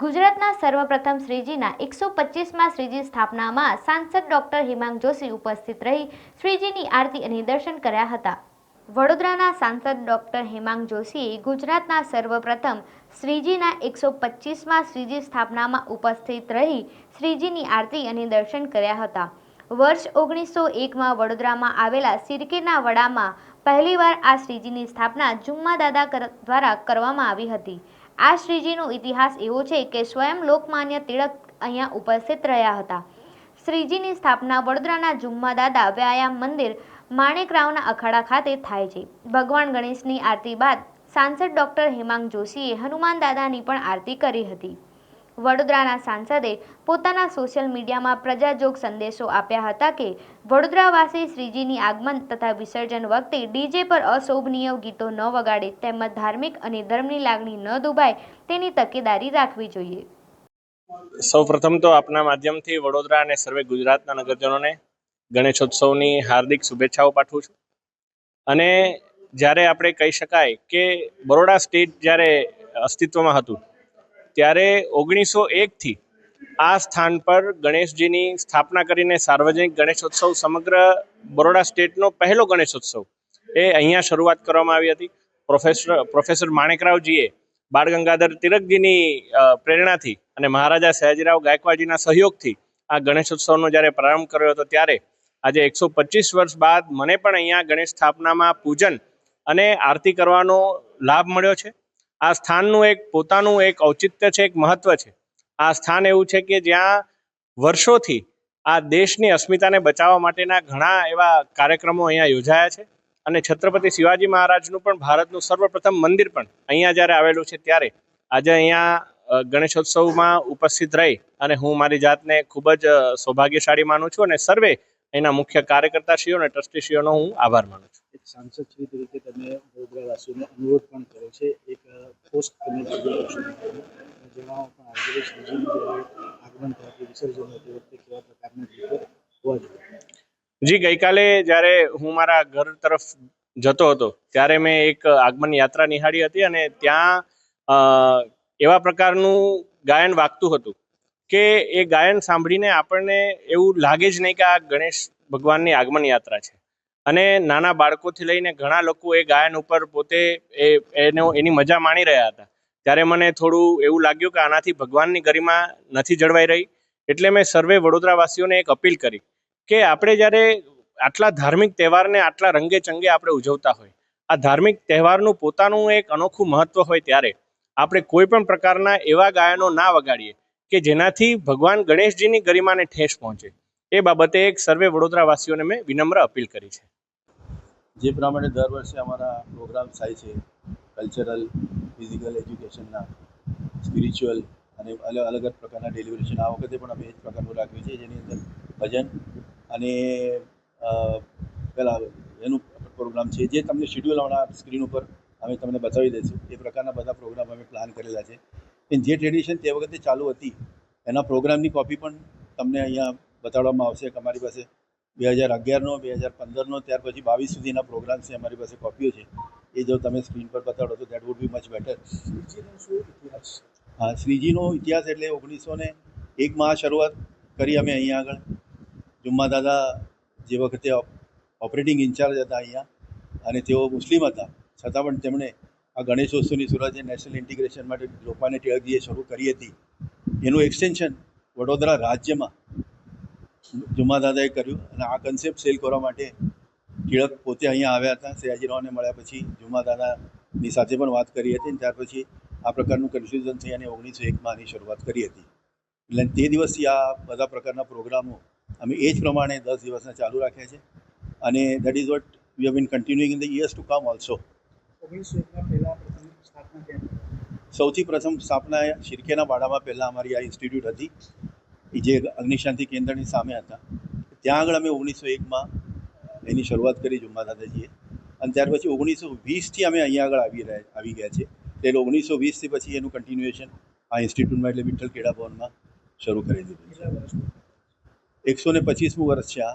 ગુજરાતના સર્વપ્રથમ શ્રીજીના એકસો પચીસમાં શ્રીજી સ્થાપનામાં સાંસદ ડોક્ટર હિમાંગ જોશી ઉપસ્થિત રહી શ્રીજીની આરતી અને દર્શન કર્યા હતા. વડોદરાના સાંસદ ડોક્ટર હેમાંગ જોશીએ ગુજરાતના સર્વપ્રથમ શ્રીજીના એકસો પચીસમાં શ્રીજી સ્થાપનામાં ઉપસ્થિત રહી શ્રીજીની આરતી અને દર્શન કર્યા હતા. વર્ષ ઓગણીસો એકમાં વડોદરામાં આવેલા સિરકેના વડામાં પહેલીવાર આ શ્રીજીની સ્થાપના જુમ્મા દાદા દ્વારા કરવામાં આવી હતી. આ શ્રીજીનો ઇતિહાસ એવો છે કે સ્વયં લોકમાન્ય તિળક અહીંયા ઉપસ્થિત રહ્યા હતા. શ્રીજીની સ્થાપના વડોદરાના જુમ્મા દાદા વ્યાયામ મંદિર માણેકરાવના અખાડા ખાતે થાય છે. ભગવાન ગણેશની આરતી બાદ સાંસદ ડોક્ટર હેમાંગ જોશીએ હનુમાન દાદાની પણ આરતી કરી હતી. વડોદરાના સાંસદે પોતાના સોશિયલ મીડિયામાં પ્રજાજોગ સંદેશો આપ્યા હતા કે વડોદરાવાસી શ્રીજીની આગમન તથા વિસર્જન વખતે ડીજે પર અશોભનીય ગીતો ન વગાડે તેમજ ધાર્મિક અને ધર્મની લાગણી ન દુભાય તેની તકેદારી રાખવી જોઈએ. સૌ પ્રથમ તો આપના માધ્યમથી વડોદરા અને સર્વે ગુજરાતના નગરજનોને ગણેશોત્સવની હાર્દિક શુભેચ્છાઓ પાઠવું છું. અને જ્યારે આપણે કહી શકાય કે બરોડા સ્ટેટ જ્યારે અસ્તિત્વમાં હતું ત્યારે ઓગણીસો એકથી આ સ્થાન પર ગણેશજીની સ્થાપના કરીને સાર્વજનિક ગણેશોત્સવ સમગ્ર બરોડા સ્ટેટનો પહેલો ગણેશોત્સવ એ અહીંયા શરૂઆત કરવામાં આવી હતી. પ્રોફેસર પ્રોફેસર માણેકરાવજીએ બાળ ગંગાધર તિલકજીની પ્રેરણાથી અને મહારાજા સયાજીરાવ ગાયકવાડજીના સહયોગથી આ ગણેશોત્સવનો જ્યારે પ્રારંભ કર્યો હતો ત્યારે આજે એકસો પચીસ વર્ષ બાદ મને પણ અહીંયા ગણેશ સ્થાપનામાં પૂજન અને આરતી કરવાનો લાભ મળ્યો છે. આ સ્થાનનું એક, પોતાનું એક ઔચિત્ય છે, એક મહત્વ છે. આ સ્થાન એવું છે કે જ્યાં વર્ષોથી આ દેશની અસ્મિતાને બચાવવા માટેના ઘણા એવા કાર્યક્રમો અહીંયા યોજાયા છે. અને છત્રપતિ શિવાજી મહારાજનું પણ ભારતનું સર્વપ્રથમ મંદિર પણ અહીંયા જ્યારે આવેલું છે ત્યારે. આજે અહીંયા ગણેશોત્સવમાં ઉપસ્થિત રહી અને હું મારી જાતને ખૂબ જ સૌભાગ્યશાળી માનું છું અને સર્વે એના મુખ્ય કાર્યકર્તાશ્રીઓ અને ટ્રસ્ટીશ્રીઓનો હું આભાર માનું છું. સાંસદ તરીકે તમે વડોદરાવાસીઓને અનુરોધ પણ કર્યો છે. એક પોસ્ટ તમે જણાવો પણ આજે શ્રીજીનું આગમન થવાથી વિસર્જન હતી વખતે કેવા પ્રકારના ગીતો હોવા જોઈએ જી, ગઈકાલે જ્યારે હું મારા ઘર તરફ જતો હતો, ત્યારે મેં એક આગમન યાત્રા નિહાળી હતી અને ત્યાં એવા પ્રકારનું ગાયન વાગતું હતું કે એ ગાયન સાંભળીને આપણને એવું લાગે જ નહીં કે આ ગણેશ ભગવાનની આગમન યાત્રા છે. અને નાના બાળકોથી લઈને ઘણા લોકો એ ગાયન ઉપર પોતે એ, એનો, એની મજા માણી રહ્યા હતા. ત્યારે મને થોડું એવું લાગ્યું કે આનાથી ભગવાનની ગરિમા નથી જળવાઈ રહી, એટલે મેં સર્વે વડોદરાવાસીઓને એક અપીલ કરી કે આપણે જ્યારે આટલા ધાર્મિક તહેવારને આટલા રંગે ચંગે આપણે ઉજવતા હોય, આ ધાર્મિક તહેવારનું પોતાનું એક અનોખું મહત્વ હોય ત્યારે આપણે કોઈ પણ પ્રકારના એવા ગાયનો ના વગાડીએ કે જેનાથી ભગવાન ગણેશજીની ગરિમાને ઠેસ પહોંચે. એ બાબતે એક સર્વે વડોદરાવાસીઓને મેં વિનમ્ર અપીલ કરી છે. જે પ્રમાણે દર વર્ષે અમારા પ્રોગ્રામ થાય છે કલ્ચરલ ફિઝિકલ એજ્યુકેશનના સ્પિરિચ્યુઅલ અને અલગ અલગ પ્રકારના ડેલિવરેશન આ વખતે પણ અમે એ જ પ્રકારનું રાખ્યું છે, જેની અંદર ભજન અને પહેલાં એનું પ્રોગ્રામ છે, જે તમને શેડ્યુલ હમણાં સ્ક્રીન ઉપર અમે તમને બતાવી દઈશું. એ પ્રકારના બધા પ્રોગ્રામ અમે પ્લાન કરેલા છે. કે જે ટ્રેડિશન તે વખતે ચાલુ હતી, એના પ્રોગ્રામની કોપી પણ તમને અહીંયા બતાડવામાં આવશે કે અમારી પાસે બે હજાર અગિયારનો બે હજાર પંદરનો ત્યાર પછી બાવીસ સુધીના પ્રોગ્રામ છે અમારી પાસે કોપીઓ છે. એ જો તમે સ્ક્રીન પર બતાડો તો that would be much better હા શ્રીજીનો ઇતિહાસ એટલે ઓગણીસો ને એકમાં આ શરૂઆત કરી અમે અહીંયા આગળ. જુમ્મા દાદા જે વખતે ઓપરેટિંગ ઇન્ચાર્જ હતા અહીંયા અને તેઓ મુસ્લિમ હતા. છતાં પણ તેમણે આ ગણેશોત્સવની શરૂઆત જે નેશનલ ઇન્ટિગ્રેશન માટે લોપાને ટિળકજીએ શરૂ કરી હતી. એનું એક્સટેન્શન વડોદરા રાજ્યમાં જુમ્મા દાદાએ કર્યું અને આ કન્સેપ્ટ સેલ કરવા માટે ટિળક પોતે અહીંયા આવ્યા હતા. સયાજીરાવને મળ્યા પછી જુમા દાદાની સાથે પણ વાત કરી હતી અને ત્યાર પછી આ પ્રકારનું કન્ફ્યુઝન થઈ અને ઓગણીસો એકમાં આની શરૂઆત કરી હતી. એટલે તે દિવસથી આ બધા પ્રકારના પ્રોગ્રામો અમે એ જ પ્રમાણે દસ દિવસના ચાલુ રાખ્યા છે. અને that is what we have been continuing in the years to come? Also? સૌથી પ્રથમ સ્થાપના શિરકેના વાડામાં પહેલાં અમારી આ ઇન્સ્ટિટ્યૂટ હતી. એ જે અગ્નિશાંતિ કેન્દ્રની સામે હતા, ત્યાં આગળ અમે ઓગણીસો એકમાં એની શરૂઆત કરી જુમ્મા દાદાજીએ. અને ત્યાર પછી ઓગણીસો વીસથી અમે અહીંયા આગળ આવી રહ્યા, આવી ગયા છે એટલે ઓગણીસો વીસથી પછી એનું કન્ટિન્યુએશન આ ઇન્સ્ટિટ્યૂટમાં એટલે વિઠ્ઠલ કેળા ભવનમાં શરૂ કરી દીધું એકસો ને પચીસમું વર્ષ છે આ.